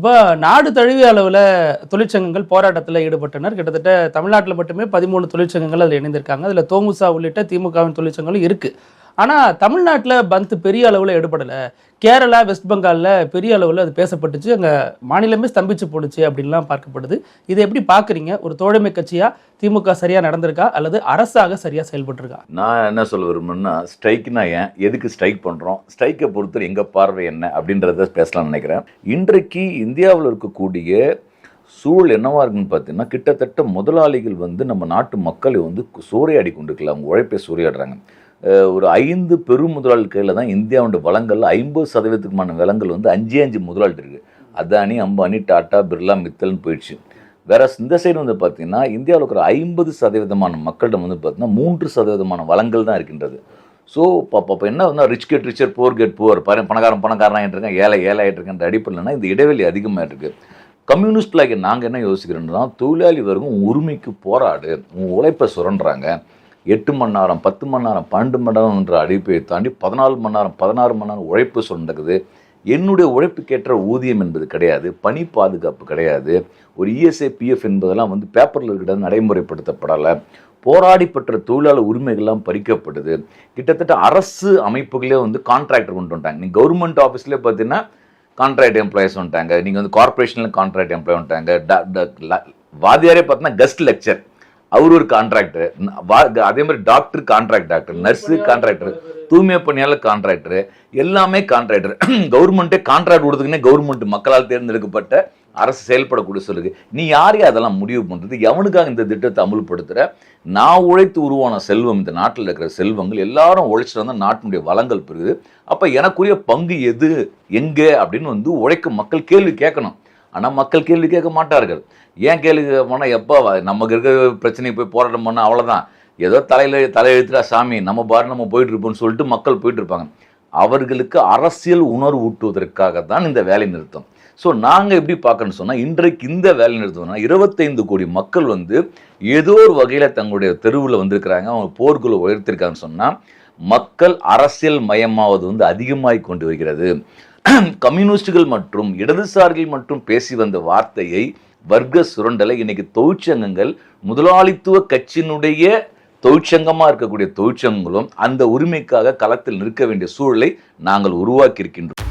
இப்போ நாடு தழுவிய அளவில் தொழிற்சங்கங்கள் போராட்டத்தில் ஈடுபட்டனர். கிட்டத்தட்ட தமிழ்நாட்டில் மட்டுமே பதிமூணு தொழிற்சங்கங்கள் அதில் இணைந்திருக்காங்க. அதில் தோமுசா உள்ளிட்ட திமுகவின் தொழிற்சங்கங்களும் இருக்குது ஆனால் தமிழ்நாட்டில் பந்த் பெரிய அளவில் எடுபடலை. கேரளா வெஸ்ட் பெங்காலில் பெரிய அளவில் அது பேசப்பட்டுச்சு. அங்கே மாநிலமே ஸ்தம்பிச்சு போணுச்சு அப்படின்லாம் பார்க்கப்படுது. இதை எப்படி பார்க்குறீங்க ஒரு தோழமை கட்சியாக திமுக சரியாக நடந்திருக்கா? அல்லது அரசாக சரியாக செயல்பட்டிருக்கா? நான் என்ன சொல்ல விரும்புன்னா ஸ்ட்ரைக்னா ஏன்? எதுக்கு ஸ்ட்ரைக் பண்ணுறோம் ஸ்ட்ரைக்கை பொறுத்து எங்கள் பார்வை என்ன? அப்படின்றத பேசலாம்னு நினைக்கிறேன். இன்றைக்கு இந்தியாவில் இருக்கக்கூடிய சூழல் என்னவா இருக்குன்னு பார்த்தீங்கன்னா கிட்டத்தட்ட முதலாளிகள் வந்து நம்ம நாட்டு மக்களை வந்து சூறையாடி கொண்டிருக்கல. அவங்க உழைப்பை சூறையாடுறாங்க. ஒரு ஐந்து பெரும் முதலாளி கையில் தான் இந்தியாவுடைய வளங்கள் ஐம்பது சதவீதத்துக்குமான வளங்கள் வந்து அஞ்சே அஞ்சு முதலாளி இருக்குது அதானி அம்பானி டாட்டா பிர்லா மித்தல்னு போயிடுச்சு. வேற இந்த சைடு வந்து பார்த்தீங்கன்னா இந்தியாவில் இருக்கிற ஐம்பது சதவீதமான மக்களிடம் வந்து பார்த்தீங்கன்னா மூன்று சதவீதமான வளங்கள் தான் இருக்கின்றது. ஸோ இப்போ இப்போ என்ன வந்து rich get richer poor get poor பாரு பணக்காரன் பணக்காரன் இருக்கேன் ஏழை ஏழை ஆகிட்டு அடிப்படையில்னா இந்த இடைவெளி அதிகமாக இருக்குது கம்யூனிஸ்ட்லாக நாங்கள் என்ன யோசிக்கிறோன்னா தொழிலாளி வர்க்கம் உரிமைக்கு போராடு உன் உழைப்பை சுரண்டுறாங்க. எட்டு மணி நேரம் பத்து மணி நேரம் பன்னெண்டு மணி நேரம்ன்ற அடிப்பையை தாண்டி பதினாலு மணி நேரம் பதினாறு மணி நேரம் உழைப்பு சுரண்டுக்குது. என்னுடைய உழைப்புக்கேற்ற ஊதியம் என்பது கிடையாது பணி பாதுகாப்பு கிடையாது. ஒரு E இஎஸ்ஐ பிஎஃப் என்பதெல்லாம் வந்து பேப்பரில் இருக்கிற நடைமுறைப்படுத்தப்படலை. போராடி பெற்ற தொழிலாளர் உரிமைகள்லாம் பறிக்கப்படுது கிட்டத்தட்ட அரசு அமைப்புகளே வந்து கான்ட்ராக்டர் கொண்டு வந்துட்டாங்க. நீங்கள் கவர்மெண்ட் ஆஃபீஸ்லேயே பார்த்தீங்கன்னா கான்ட்ராக்ட் எம்ப்ளாயிஸ் வந்துட்டாங்க. நீங்கள் வந்து கார்பரேஷனில் கான்ட்ராக்ட் எம்ப்ளாய் வந்துட்டாங்க. ட- வாத்தியாரே பார்த்தீங்கன்னா கெஸ்ட் லெக்சர் அவர் ஒரு கான்ட்ராக்டர் அதே மாதிரி doctor contract doctor nurse contractor தூய்மை பணியாளர் கான்ட்ராக்டர் எல்லாமே கான்ட்ராக்டர் கவர்மெண்ட்டே கான்ட்ராக்ட் கொடுத்துக்கினே கவர்மெண்ட் மக்களால் தேர்ந்தெடுக்கப்பட்ட அரசு செயல்படக்கூடிய சொல்லுது. நீ யாரையும் அதெல்லாம் முடிவு பண்ணுறது எவனுக்காக இந்த திட்டத்தை அமுல்படுத்துகிற நான் உழைத்து உருவான செல்வம் இந்த நாட்டில் இருக்கிற செல்வங்கள் எல்லாரும் உழைச்சிட்டு வந்தால் நாட்டினுடைய வளங்கள் பெறுது அப்போ எனக்குரிய பங்கு எது? எங்கே? அப்படின்னு வந்து உழைக்கும் மக்கள் கேள்வி கேட்கணும். ஆனால் மக்கள் கேள்வி கேட்க மாட்டார்கள். ஏன் கேள்வி போனால் எப்போ நமக்கு இருக்கிற பிரச்சனையை போய் போராட்டம் பண்ணால் அவ்வளோதான் ஏதோ தலையில் தலை சாமி நம்ம பாரு நம்ம போயிட்டு இருப்போம்னு சொல்லிட்டு மக்கள் போயிட்டு இருப்பாங்க. அவர்களுக்கு அரசியல் உணர்வு ஊட்டுவதற்காக தான் இந்த வேலை நிறுத்தம். ஸோ நாங்கள் எப்படி பார்க்கணும்னு சொன்னால் இன்றைக்கு இந்த வேலை நிறுத்தம்னா இருபத்தைந்து கோடி மக்கள் வந்து ஏதோ ஒரு வகையில் தங்களுடைய தெருவில் வந்திருக்கிறாங்க. அவங்க போர்க்குள்ள உயர்த்திருக்காங்கன்னு சொன்னால் மக்கள் அரசியல் மயமாவது வந்து அதிகமாகி கொண்டு வருகிறது. கம்யூனிஸ்டுகள் மற்றும் இடதுசாரிகள் மற்றும் பேசி வந்த வார்த்தையை வர்க்க சுரண்டலை இன்னைக்கு தொழிற்சங்கங்கள் முதலாளித்துவ கட்சியினுடைய தொழிற்சங்கமாக இருக்கக்கூடிய தொழிற்சங்கங்களும் அந்த உரிமைக்காக களத்தில் நிற்க வேண்டிய சூழலை நாங்கள் உருவாக்கியிருக்கின்றோம்.